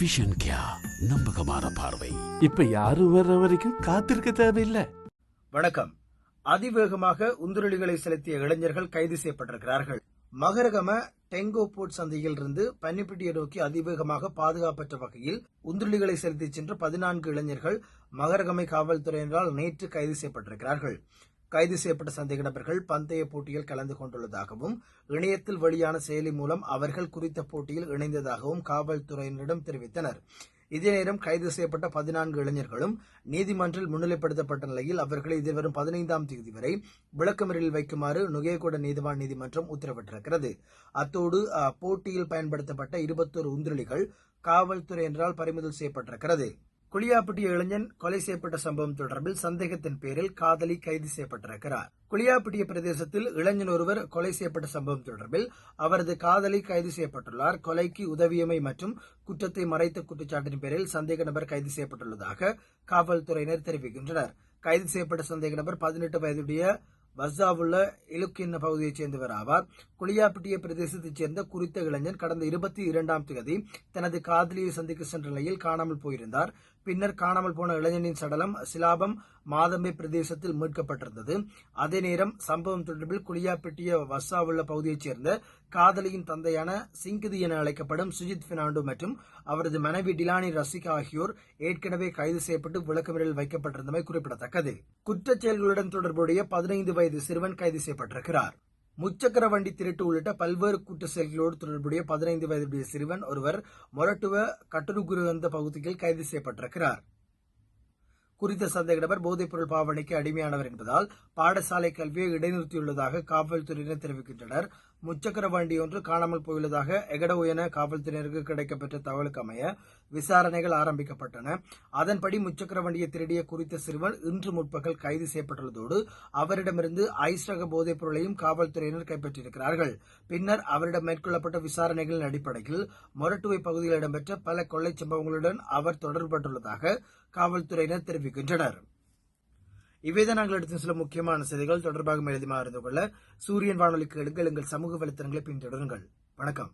Vision கியா நம்பகமான பார்வை இப்ப யாரும் வர்ற வரைக்கும் காத்திருக்க தேவையில்லை. வணக்கம். அதிவேகமாக உந்துருளிகளை செலுத்திய இளைஞர்கள் கைது செய்யப்பட்டிருக்கிறார்கள். மகரகம டெங்கோ போர்ட் சந்தையில் இருந்து பன்னிப்பட்டியை நோக்கி அதிவேகமாக பாதுகாப்பற்ற வகையில் உந்துருளிகளை செலுத்திச் சென்ற பதினான்கு இளைஞர்கள் மகரகமை காவல்துறையினரால் நேற்று கைது செய்யப்பட்டிருக்கிறார்கள். கைது செய்யப்பட்ட சந்தேக நபர்கள் பந்தய போட்டியில் கலந்து கொண்டுள்ளதாகவும் இணையத்தில் வெளியான செயலி மூலம் அவர்கள் குறித்த போட்டியில் இணைந்ததாகவும் காவல்துறையினரிடம் தெரிவித்தனர். இதே நேரம் கைது செய்யப்பட்ட பதினான்கு இளைஞர்களும் நீதிமன்றில் முன்னிலைப்படுத்தப்பட்ட நிலையில் அவர்களை எதிர்வரும் பதினைந்தாம் தேதி வரை விளக்கமறியலில் வைக்குமாறு நுகேகொட நீதிவான் நீதிமன்றம் உத்தரவிட்டிருக்கிறது. அத்தோடு போட்டியில் பயன்படுத்தப்பட்ட இருபத்தோரு உந்திரளிகள் காவல்துறையினரால் பறிமுதல் செய்யப்பட்டிருக்கிறது. குளியாப்பட்டி இளைஞன் கொலை செய்யப்பட்ட சம்பவம் தொடர்பில் சந்தேகத்தின் பேரில் காதலி கைது செய்யப்பட்டிருக்கிறார். குளியாப்பட்டிய பிரதேசத்தில் இளைஞன் ஒருவர் கொலை செய்யப்பட்ட சம்பவம் தொடர்பில் அவரது காதலி கைது செய்யப்பட்டுள்ளார். கொலைக்கு உதவியமை மற்றும் குற்றத்தை மறைத்த குற்றச்சாட்டின் பேரில் சந்தேக நபர் கைது செய்யப்பட்டுள்ளதாக காவல்துறையினர் தெரிவிக்கின்றனர். கைது செய்யப்பட்ட சந்தேக நபர் பதினெட்டு வயதுடைய வஸ்ஸாவுள்ள இலுக்கின்ன பகுதியைச் சேர்ந்தவர் ஆவார். குளியாப்பட்டிய பிரதேசத்தைச் சேர்ந்த குறித்த இளைஞன் கடந்த இருபத்தி இரண்டாம் தேதி தனது காதலியை சந்திக்க சென்ற நிலையில் காணாமல் போயிருந்தார். பின்னர் காணாமல் போன இளைஞனின் சடலம் சிலாபம் மாதம்பே பிரதேசத்தில் மீட்கப்பட்டிருந்தது. அதே நேரம் சம்பவம் தொடர்பில் குளியாப்பட்டிய வஸ்ஸாவுள்ள பகுதியைச் சேர்ந்த காதலியின் தந்தையான சிங்கிதி என அழைக்கப்படும் சுஜித் பெர்னாண்டோ மற்றும் அவரது மனைவி டிலானி ரசிகா ஆகியோர் ஏற்கனவே கைது செய்யப்பட்டு விளக்கமறியலில் வைக்கப்பட்டிருந்தமை குறிப்பிடத்தக்கது. குற்றச் செயல்களுடன் தொடர்புடைய பதினைந்து வயது சிறுவன் கைது செய்யப்பட்டிருக்கிறார். முச்சக்கர வண்டி திருட்டு உள்ளிட்ட பல்வேறு குற்ற செயல்களோடு தொடர்புடைய பதினைந்து வயதுடைய சிறுவன் ஒருவர் மொரட்டுவ கட்டுருகுருவந்த பகுதியில் கைது செய்யப்பட்டிருக்கிறார். குறித்த சந்தேக நபர் போதைப்பொருள் பாவனைக்கு அடிமையானவர் என்பதால் பாடசாலை கல்வியை இடைநிறுத்தியுள்ளதாக காவல்துறையினர் தெரிவிக்கின்றனர். முச்சக்கர வண்டி ஒன்று காணாமல் போயுள்ளதாக எகடவுயன காவல்துறையினருக்கு கிடைக்கப்பெற்ற தகவலுக்கு அமைய விசாரணைகள் ஆரம்பிக்கப்பட்டன. அதன்படி முச்சக்கர வண்டியை திருடிய குறித்த சிறுவன் இன்று முற்பகல் கைது செய்யப்பட்டுள்ளதோடு அவரிடமிருந்து ஐஸ் ரக போதைப் பொருளையும் காவல்துறையினர் கைப்பற்றியிருக்கிறார்கள். பின்னர் அவரிடம் மேற்கொள்ளப்பட்ட விசாரணைகளின் அடிப்படையில் மொரட்டுவை பகுதியில் இடம்பெற்ற பல கொள்ளைச் சம்பவங்களுடன் அவர் தொடர்பட்டுள்ளதாக காவல்துறையினர் தெரிவிக்கின்றனர். இவைதான் நாங்கள் எடுத்த சில முக்கியமான செய்திகள் தொடர்பாக மேலதிகமாக அறிந்து கொள்ள சூரியன் வானொலிக்கு எடுங்கள் எங்கள் சமூக வலைத்தளங்களை பின்தொடருங்கள். வணக்கம்.